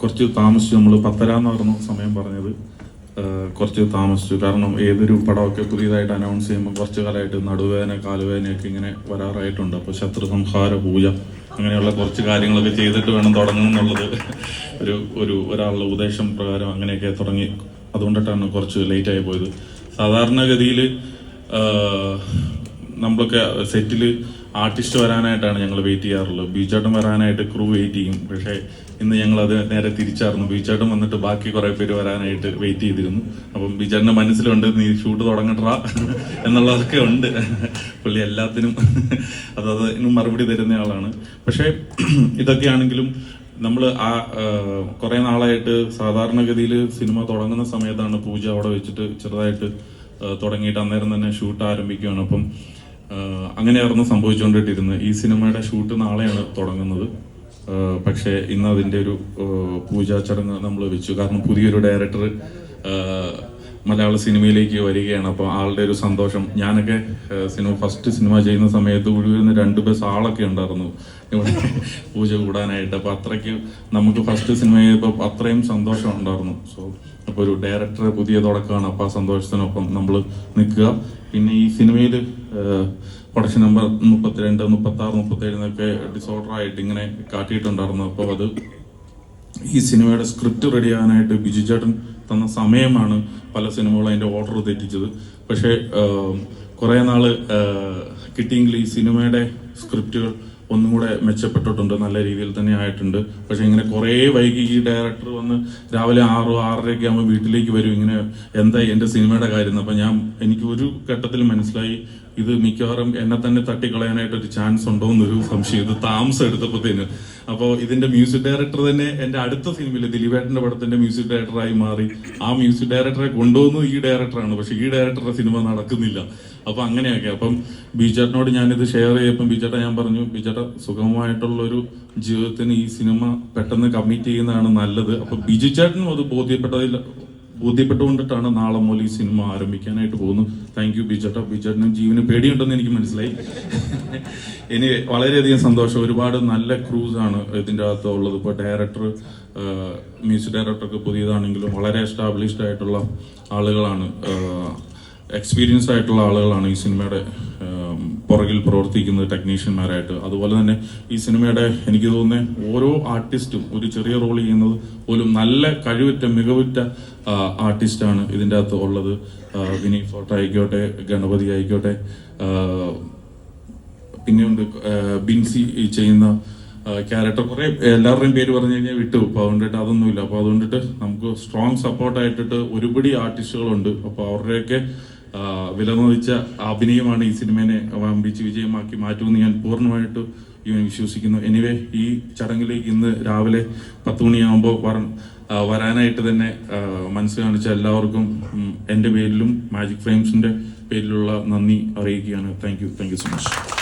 കുറച്ച് താമസിച്ചു നമ്മൾ പത്തര എന്ന് പറഞ്ഞ സമയം പറഞ്ഞത്. കുറച്ച് താമസിച്ചു. കാരണം ഏതൊരു പടമൊക്കെ പുതിയതായിട്ട് അനൗൺസ് ചെയ്യുമ്പോൾ കുറച്ച് കാലമായിട്ട് നടുവേദന കാലുവേദനയൊക്കെ ഇങ്ങനെ വരാറായിട്ടുണ്ട്. അപ്പോൾ ശത്രു സംഹാര പൂജ അങ്ങനെയുള്ള കുറച്ച് കാര്യങ്ങളൊക്കെ ചെയ്തിട്ട് വേണം തുടങ്ങണം എന്നുള്ളത് ഒരു ഒരു ഒരാളുടെ ഉപദേശം പ്രകാരം അങ്ങനെയൊക്കെ തുടങ്ങി. അതുകൊണ്ടിട്ടാണ് കുറച്ച് ലേറ്റ് ആയി പോയത്. സാധാരണഗതിയിൽ നമ്മളൊക്കെ സെറ്റിൽ ആർട്ടിസ്റ്റ് വരാനായിട്ടാണ് ഞങ്ങൾ വെയിറ്റ് ചെയ്യാറുള്ളത്. ബീച്ചാട്ടം വരാനായിട്ട് ക്രൂ വെയിറ്റ് ചെയ്യും. പക്ഷേ ഇന്ന് ഞങ്ങൾ അത് നേരെ തിരിച്ചായിരുന്നു ബീച്ചാട്ടം വന്നിട്ട് ബാക്കി കുറെ പേര് വരാനായിട്ട് വെയിറ്റ് ചെയ്തിരുന്നു. അപ്പം ബീച്ചാട്ടിന്റെ മനസ്സിലുണ്ട് നീ ഷൂട്ട് തുടങ്ങട്ടാ എന്നുള്ളതൊക്കെ ഉണ്ട്. പുള്ളി എല്ലാത്തിനും അതത് ഇന്നും മറുപടി തരുന്ന ആളാണ്. പക്ഷേ ഇതൊക്കെയാണെങ്കിലും നമ്മൾ ആ കുറെ നാളായിട്ട് സാധാരണഗതിയിൽ സിനിമ തുടങ്ങുന്ന സമയത്താണ് പൂജ അവിടെ വെച്ചിട്ട് ചെറുതായിട്ട് തുടങ്ങിയിട്ട് അന്നേരം തന്നെ ഷൂട്ട് ആരംഭിക്കുകയാണ്. അപ്പം അങ്ങനെയായിരുന്നു സംഭവിച്ചുകൊണ്ടിട്ടിരുന്നത്. ഈ സിനിമയുടെ ഷൂട്ട് നാളെയാണ് തുടങ്ങുന്നത്. പക്ഷേ ഇന്ന് അതിന്റെ ഒരു പൂജാ ചടങ്ങ് നമ്മൾ വെച്ചു. കാരണം പുതിയൊരു ഡയറക്ടർ മലയാള സിനിമയിലേക്ക് വരികയാണ്. അപ്പോൾ ആളുടെ ഒരു സന്തോഷം. ഞാനൊക്കെ സിനിമ ഫസ്റ്റ് സിനിമ ചെയ്യുന്ന സമയത്ത് ഒഴിവിരുന്ന രണ്ട് ബസ് ആളൊക്കെ ഉണ്ടായിരുന്നു. ഇവിടെ പൂജ കൂടാനായിട്ട്. അപ്പോൾ അത്രയ്ക്ക് നമുക്ക് ഫസ്റ്റ് സിനിമ ചെയ്തപ്പോൾ അത്രയും സന്തോഷം ഉണ്ടായിരുന്നു. സോ അപ്പോൾ ഒരു ഡയറക്ടർ പുതിയ തുടക്കമാണ്. അപ്പോൾ ആ സന്തോഷത്തിനൊപ്പം നമ്മൾ നിൽക്കുക. പിന്നെ ഈ സിനിമയിൽ പ്രൊഡക്ഷൻ നമ്പർ മുപ്പത്തിരണ്ട് മുപ്പത്തി ആറ് മുപ്പത്തി എന്നൊക്കെ ഡിസോർഡർ ആയിട്ട് ഇങ്ങനെ കാട്ടിയിട്ടുണ്ടായിരുന്നു. അപ്പോൾ അത് ഈ സിനിമയുടെ സ്ക്രിപ്റ്റ് റെഡിയാകാനായിട്ട് ബിജു ചേട്ടൻ തന്ന സമയമാണ് പല സിനിമകളും അതിന്റെ ഓർഡർ തെറ്റിച്ചത്. പക്ഷേ കുറേ നാൾ കിട്ടിയെങ്കിൽ ഈ സിനിമയുടെ സ്ക്രിപ്റ്റുകൾ ഒന്നും കൂടെ മെച്ചപ്പെട്ടിട്ടുണ്ട് നല്ല രീതിയിൽ തന്നെ ആയിട്ടുണ്ട്. പക്ഷെ ഇങ്ങനെ കുറേ വൈകി ഈ ഡയറക്ടർ വന്ന് രാവിലെ ആറോ ആറരയൊക്കെ ആകുമ്പോൾ വീട്ടിലേക്ക് വരും. ഇങ്ങനെ എന്താ എന്റെ സിനിമയുടെ കാര്യം? അപ്പം ഞാൻ എനിക്ക് ഒരു ഘട്ടത്തിൽ മനസ്സിലായി ഇത് മിക്കവാറും എന്നെ തന്നെ തട്ടിക്കളയാനായിട്ട് ഒരു ചാൻസ് ഉണ്ടോ എന്നൊരു സംശയം. ഇത് താമസം എടുത്തപ്പോഴത്തേന് അപ്പോൾ ഇതിന്റെ മ്യൂസിക് ഡയറക്ടർ തന്നെ എന്റെ അടുത്ത സിനിമയിൽ ദിലീപേട്ടന്റെ പടത്തിന്റെ മ്യൂസിക് ഡയറക്ടറായി മാറി. ആ മ്യൂസിക് ഡയറക്ടറെ കൊണ്ടുവന്നു ഈ ഡയറക്ടറാണ് പക്ഷെ ഈ ഡയറക്ടറുടെ സിനിമ നടക്കുന്നില്ല. അപ്പൊ അങ്ങനെയൊക്കെ. അപ്പം ബിജേട്ടനോട് ഞാനിത് ഷെയർ ചെയ്യപ്പം ബിജേട്ട ഞാൻ പറഞ്ഞു ബിജേട്ട സുഖമായിട്ടുള്ള ഒരു ജീവിതത്തിന് ഈ സിനിമ പെട്ടെന്ന് കമ്മിറ്റ് ചെയ്യുന്നതാണ് നല്ലത്. അപ്പൊ ബിജു ചേട്ടനും അത് ബോധ്യപ്പെട്ടതിൽ ബോധ്യപ്പെട്ടുകൊണ്ടിട്ടാണ് നാളെ മുതൽ ഈ സിനിമ ആരംഭിക്കാനായിട്ട് പോകുന്നത്. Thank you ബിജേട്ട. ബിജേട്ടനും ജീവന് പേടിയുണ്ടെന്ന് എനിക്ക് മനസ്സിലായി. ഇനി വളരെയധികം സന്തോഷം. ഒരുപാട് നല്ല ക്രൂസ് ആണ് ഇതിന്റെ അകത്ത് ഉള്ളത്. ഇപ്പോൾ ഡയറക്ടർ മ്യൂസിക് ഡയറക്ടർക്ക് പുതിയതാണെങ്കിലും വളരെ എസ്റ്റാബ്ലിഷ്ഡ് ആയിട്ടുള്ള ആളുകളാണ് എക്സ്പീരിയൻസ് ആയിട്ടുള്ള ആളുകളാണ് ഈ സിനിമയുടെ പുറകിൽ പ്രവർത്തിക്കുന്നത് ടെക്നീഷ്യന്മാരായിട്ട് അതുപോലെ തന്നെ ഈ സിനിമയുടെ എനിക്ക് തോന്നുന്നത് ഓരോ ആർട്ടിസ്റ്റും ഒരു ചെറിയ റോൾ ചെയ്യുന്നത് പോലും നല്ല കഴിവുറ്റ മികവുറ്റ ആർട്ടിസ്റ്റാണ് ഇതിന്റെ അകത്ത് ഉള്ളത്. വിനീത് ഫോർട്ട് ആയിക്കോട്ടെ ഗണപതി ആയിക്കോട്ടെ പിന്നെയുണ്ട് ബിൻസി ചെയ്യുന്ന ക്യാരക്ടർ കുറെ എല്ലാവരുടെയും പേര് പറഞ്ഞു കഴിഞ്ഞാൽ വിട്ടു. അപ്പൊ അതുകൊണ്ടിട്ട് അതൊന്നുമില്ല. അപ്പൊ അതുകൊണ്ടിട്ട് നമുക്ക് സ്ട്രോങ് സപ്പോർട്ട് ആയിട്ടിട്ട് ഒരുപടി ആർട്ടിസ്റ്റുകളുണ്ട് അപ്പൊ അവരുടെയൊക്കെ വിലമതിച്ച അഭിനയമാണ് ഈ സിനിമയെ വമ്പിച്ച് വിജയമാക്കി മാറ്റുമെന്ന് ഞാൻ പൂർണമായിട്ട് വിശ്വസിക്കുന്നു. എനിവേ ഈ ചടങ്ങിലേക്ക് ഇന്ന് രാവിലെ പത്ത് മണിയാകുമ്പോൾ വര- വരാനായിട്ട് തന്നെ മനസ്സ് കാണിച്ച എല്ലാവർക്കും എന്റെ പേരിലും മാജിക് ഫ്രെയിംസിന്റെ പേരിലുള്ള നന്ദി അറിയിക്കുകയാണ്. Thank you thank you so much